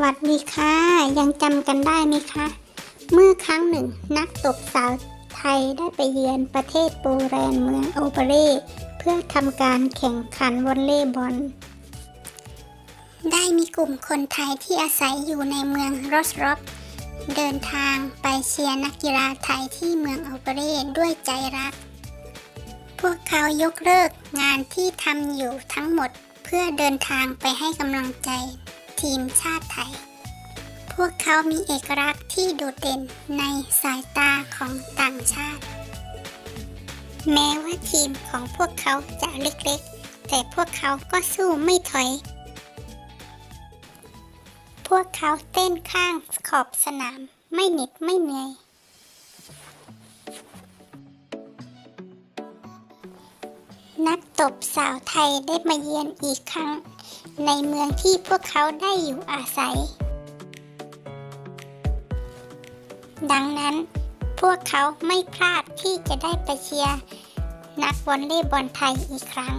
วัสดีค่ะ ยังจำกันได้ไหมคะ เมื่อครั้งหนึ่งนักตบสาวไทยได้ไปเยือนประเทศโปรแลนด์เมืองโอเปเรเพื่อทำการแข่งขันวอลเลย์บอล ได้มีกลุ่มคนไทยที่อาศัยอยู่ในเมืองรอสรอบเดินทางไปเชียร์นักกีฬาไทยที่เมืองโอเปเรด้วยใจรัก พวกเขายกเลิกงานที่ทำอยู่ทั้งหมดเพื่อเดินทางไปให้กำลังใจ ทีมชาติไทย พวกเขามีเอกลักษณ์ที่โดดเด่นในสายตาของต่างชาติ แม้ว่าทีมของพวกเขาจะเล็กๆ แต่พวกเขาก็สู้ไม่ถอย พวกเขาเต้นข้างขอบสนามไม่เหน็ดไม่เหนื่อย นักตบสาวไทยได้มาเยือนอีกครั้ง ในเมืองที่พวกเขาได้อยู่อาศัย ดังนั้น พวกเขาไม่พลาดที่จะได้ไปเชียร์นักวอลเลย์บอลไทยอีกครั้ง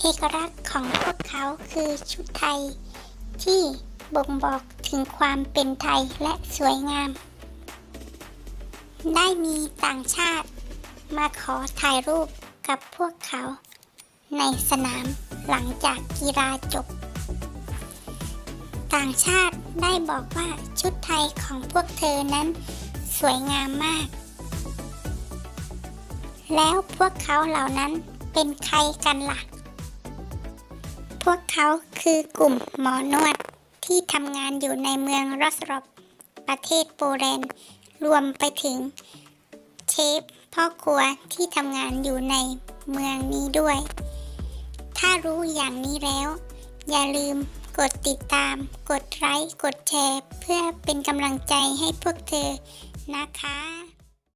เอกลักษณ์ของพวกเขาคือชุดไทยที่ บ่งบอกถึงความเป็นไทยและสวยงาม ได้มีต่างชาติ มาขอถ่ายรูปกับพวกเขา ในสนามหลังจากกีฬาจบ ต่างชาติได้บอกว่าชุดไทยของพวกเธอนั้นสวยงามมาก แล้วพวกเขาเหล่านั้นเป็นใครกันล่ะ พวกเขาคือกลุ่มหมอนวด ที่ทำงานอยู่ในเมืองรอสรอบประเทศโปแลนด์รวมไปถึง เชฟพ่อครัวที่ทำงานอยู่ในเมืองนี้ด้วย ถ้ารู้อย่างนี้แล้ว อย่าลืมกดติดตาม กดไลค์ กดแชร์ เพื่อเป็นกำลังใจให้พวกเธอนะคะ